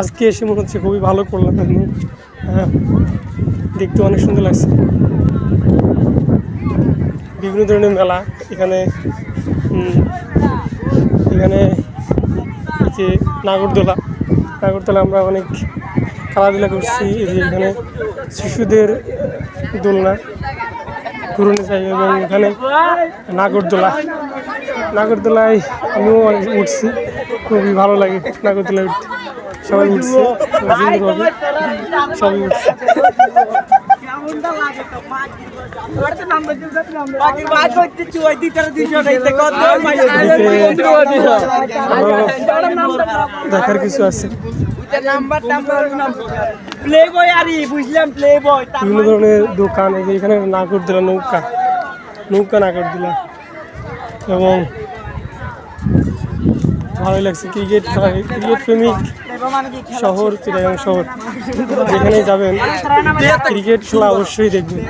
আজকে এসে মনে হচ্ছে খুবই ভালো করলাম আমি হ্যাঁ দেখতে অনেক সুন্দর লাগছে। বিভিন্ন ধরনের মেলা, এখানে এখানে যে নাগরদোলা নাগরদোলা আমরা অনেক খেলাধুলা করছি, এই যে এখানে শিশুদের দোলনা, ঘুরনে চাই এবং এখানে নাগরদোলা, নাগরদোলায় আমিও উঠছি, খুবই ভালো লাগে নাগরদোলায় উঠতে। সবাই উঠছে। সবাই উঠছে। দেখার কিছু আছে। বিভিন্ন ধরনের দোকান এখানে নাগরদোলা নৌকা। নৌকা নাগরদোলা এবং ভালোই লাগছে। ক্রিকেট খেলা ক্রিকেট প্রেমিক শহর চিটাগাং শহর যেখানে যাবেন ক্রিকেট খেলা অবশ্যই দেখবেন।